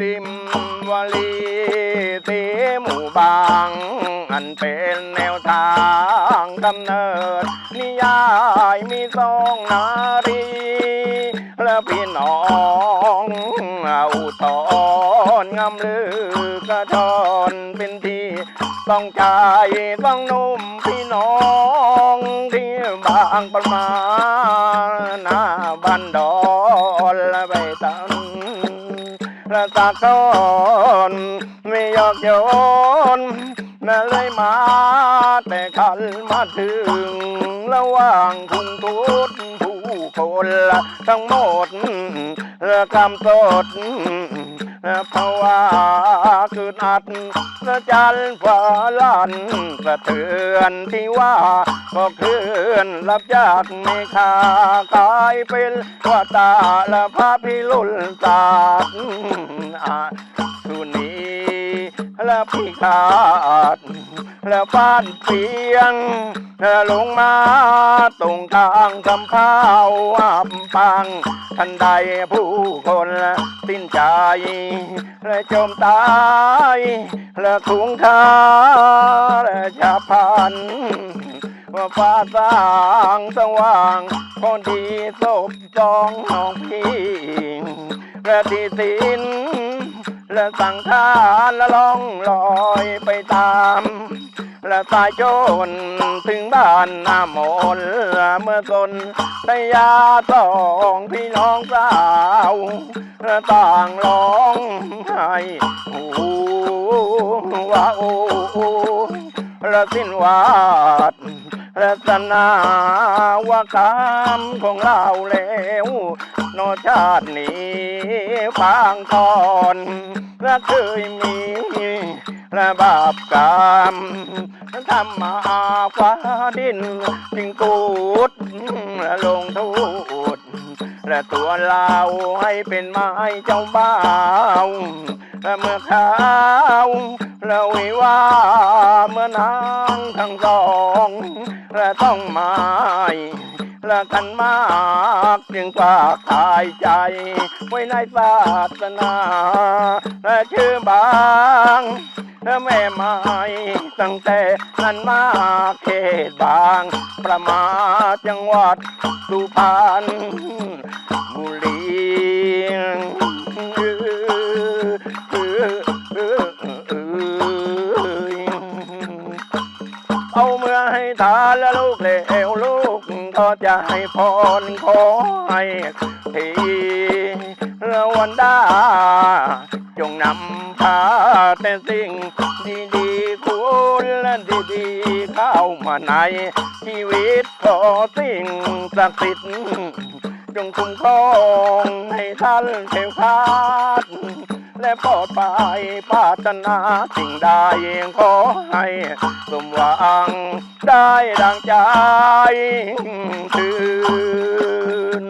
ลิมวลีสีหมู่บาง อันเป็นแนวทางกำเนิดนิยายมีสองนารี และพี่น้องอุทธรณ์งามลือกระทอนเป็นที่ต้องใจต้องนุ่มพี่น้องที่บางประมาณนาบ้านดอน ตะกอนไม่ยอกโยนแม่เลยมาแต่ขันมาถึง ระหว่างคุณทุนผู้คนทั้งหมดและกำสด ภาะว่าคือนัดจันฟ้าลันสะเทือนที่ว่าก็เคลื่อนรับจากไม่คากลายเป็นว่าตาละพาพิรุณศาสตร์อาสุนีและพิขาด และบ้านเปียงลงมาตรงทางคำพาวอับปัง ทันใดผู้คนสิ้นใจ และจมตายและทุงคาและชาพันว่าฟ้าสางสว่างคนดีศพจองน้องพี่และที่สินและสังขารและล่องลอยไปตาม และสายโจนถึงบ้านหน้ามนต์เมื่อตนได้ยาสองพี่น้องสาวต่างร้องไห้โอ้ว่าโอ้และสิ้นวาดและสนาวากามของเราแล้วโนชาตินี้ปางทอนและเคยมี และบาปกรรมทำมาฟ้าดินจึงกูดและลงโทษและตัวเราให้เป็นไม้เจ้าบ่าวและเมื่อเขาและวิวาเมื่อนางทั้งสองและต้องไม้ ละกันมากจึงฝากทายใจ ไว้ในศาสนาและชื่อบางแม่ไม้ตั้งแต่นั้นมาเขตบาง ประมาจังหวัดสุพรรณบุรีเอาเมื่อให้ทานแล้วลูกเลว กก็จะให้พรขอให้ทีละวันดาจงนำพาแต่สิ่งดีๆคุณและดีๆเข้ามาในชีวิตขอสิ่งศักดิ์สิทธิ์จงคุ้มครองให้ท่านเทวคาด และปลอดภัยปรารถนาสิ่งใดขอให้สมหวังได้ดังใจตื่น